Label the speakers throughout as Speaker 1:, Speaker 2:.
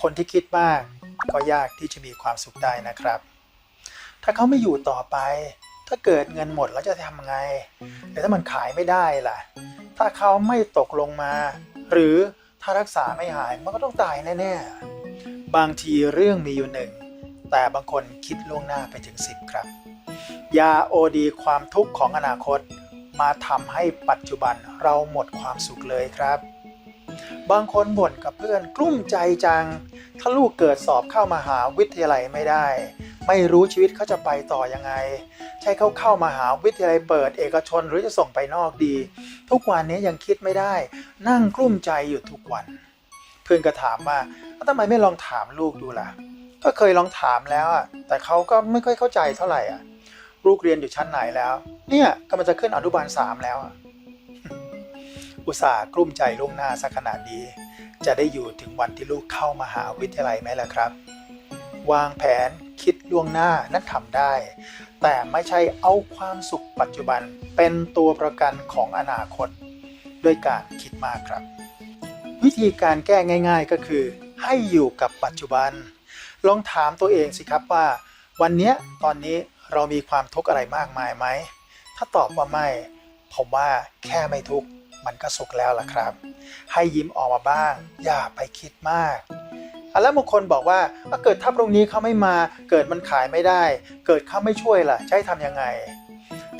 Speaker 1: คนที่คิดมากก็ยากที่จะมีความสุขได้นะครับ ถ้าเขาไม่อยู่ต่อไป ถ้าเกิดเงินหมดแล้วจะทำไงแต่ถ้ามันขายไม่ได้ล่ะ ถ้าเขาไม่ตกลงมา หรือถ้ารักษาไม่หายมันก็ต้องตายแน่ๆ บางทีเรื่องมีอยู่หนึ่ง แต่บางคนคิดล่วงหน้าไปถึงสิบครับ ยาโอดีความทุกข์ของอนาคต มาทำให้ปัจจุบันเราหมดความสุขเลยครับ บางคนบ่นกับเพื่อนกลุ้มใจจัง ถ้าลูกเกิดสอบเข้ามาหาวิทยาลัยไม่ได้ ไม่รู้ชีวิตเขาจะไปต่อยังไง ใช่เขาเข้ามาหาวิทยาลัยเปิดเอกชนหรือจะส่งไปนอกดี ทุกวันนี้ยังคิดไม่ได้ นั่งกลุ้มใจอยู่ทุกวัน เพื่อนก็ถามว่าทำไมไม่ลองถามลูกดูล่ะ ก็เคยลองถามแล้วอะแต่เขาก็ไม่ค่อยเข้าใจเท่าไหร่อะ ลูกเรียนอยู่ชั้นไหนแล้ว เนี่ยกำลังจะขึ้นอนุบาลสามแล้ว อุตส่าห์กลุ้มใจล่วงหน้าสักขนาดนี้ จะได้อยู่ถึงวันที่ลูกเข้ามาหาวิทยาลัยไหมล่ะครับ วางแผนคิดล่วงหน้านั้นทำได้ แต่ไม่ใช่เอาความสุขปัจจุบันเป็นตัวประกันของอนาคต ด้วยการคิดมากครับ วิธีการแก้ง่าย ๆก็คือ ให้อยู่กับปัจจุบัน ลองถามตัวเองสิครับว่า วันนี้ตอนนี้ เรามีความทุกข์อะไรมากมายไหม ถ้าตอบว่าไม่ ผมว่าแค่ไม่ทุกข์มันก็สุขแล้วล่ะครับ ให้ยิ้มออกมาบ้าง อย่าไปคิดมากอะแล้วบางคนบอกว่าถ้าเกิดถ้าพรุ่งนี้เขาไม่มา เกิดมันขายไม่ได้ เกิดเขาไม่ช่วยล่ะจะให้ทำยังไง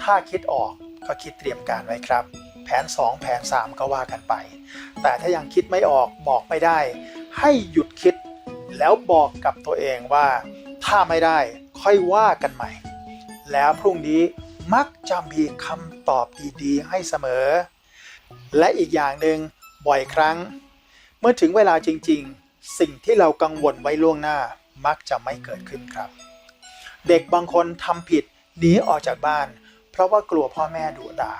Speaker 1: ถ้าคิดออกก็คิดเตรียมการไว้ครับ แผน 2 แผน 3 ก็ว่ากันไป แต่ถ้ายังคิดไม่ออกบอกไม่ได้ ให้หยุดคิดแล้วบอกกับตัวเองว่า ถ้าไม่ได้ค่อยว่ากันใหม่ แล้วพรุ่งนี้มักจะมีคำตอบดีๆ ให้เสมอ และอีกอย่างหนึ่งบ่อยครั้ง เมื่อถึงเวลาจริงๆ สิ่งที่เรากังวลไว้ล่วงหน้ามักจะไม่เกิดขึ้นครับ เด็กบางคนทำผิดหนีออกจากบ้าน เพราะว่ากลัวพ่อแม่ดุด่า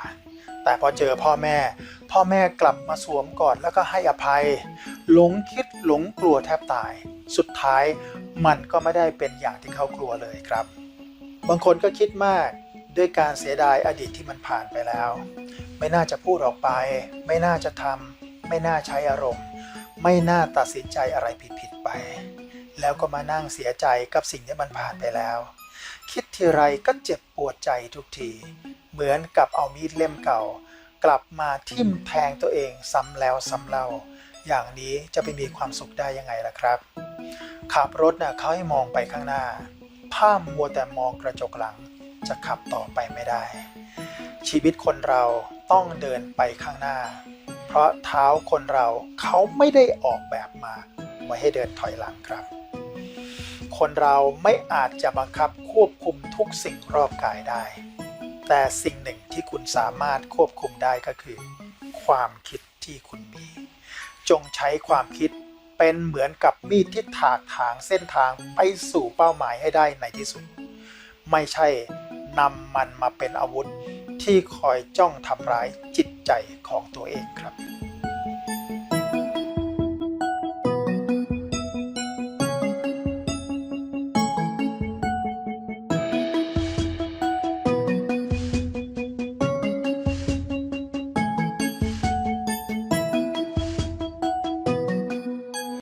Speaker 1: แต่พอเจอพ่อแม่ พ่อแม่กลับมาสวมกอดแล้วก็ให้อภัย หลงคิดหลงกลัวแทบตาย สุดท้ายมันก็ไม่ได้เป็นอย่างที่เขากลัวเลยครับ บางคนก็คิดมากด้วยการเสียดายอดีตที่มันผ่านไปแล้ว ไม่น่าจะพูดออกไป ไม่น่าจะทำไม่น่าใช้อารมณ์ ไม่น่าตัดสินใจอะไรผิดๆไป แล้วก็มานั่งเสียใจกับสิ่งที่มันผ่านไปแล้ว คิดทีไรก็เจ็บปวดใจทุกที เหมือนกับเอามีดเล่มเก่า กลับมาทิ่มแทงตัวเองซ้ำแล้วซ้ำเล่า อย่างนี้จะไปมีความสุขได้ยังไงล่ะครับ ขับรถน่ะเขาให้มองไปข้างหน้า ถ้ามัวแต่มองกระจกหลัง จะขับต่อไปไม่ได้ ชีวิตคนเราต้องเดินไปข้างหน้า เพราะเท้าคนเราเขาไม่ได้ออกแบบมาไว้ให้เดินถอยหลังครับ คนเราไม่อาจจะบังคับควบคุมทุกสิ่งรอบกายได้ แต่สิ่งหนึ่งที่คุณสามารถควบคุมได้ก็คือ ความคิดที่คุณมี จงใช้ความคิด เป็นเหมือนกับมีดที่ถากถางเส้นทางไปสู่เป้าหมายให้ได้ในที่สุด ไม่ใช่นำมันมาเป็นอาวุธที่คอยจ้องทำร้ายจิตใจของตัวเองครับ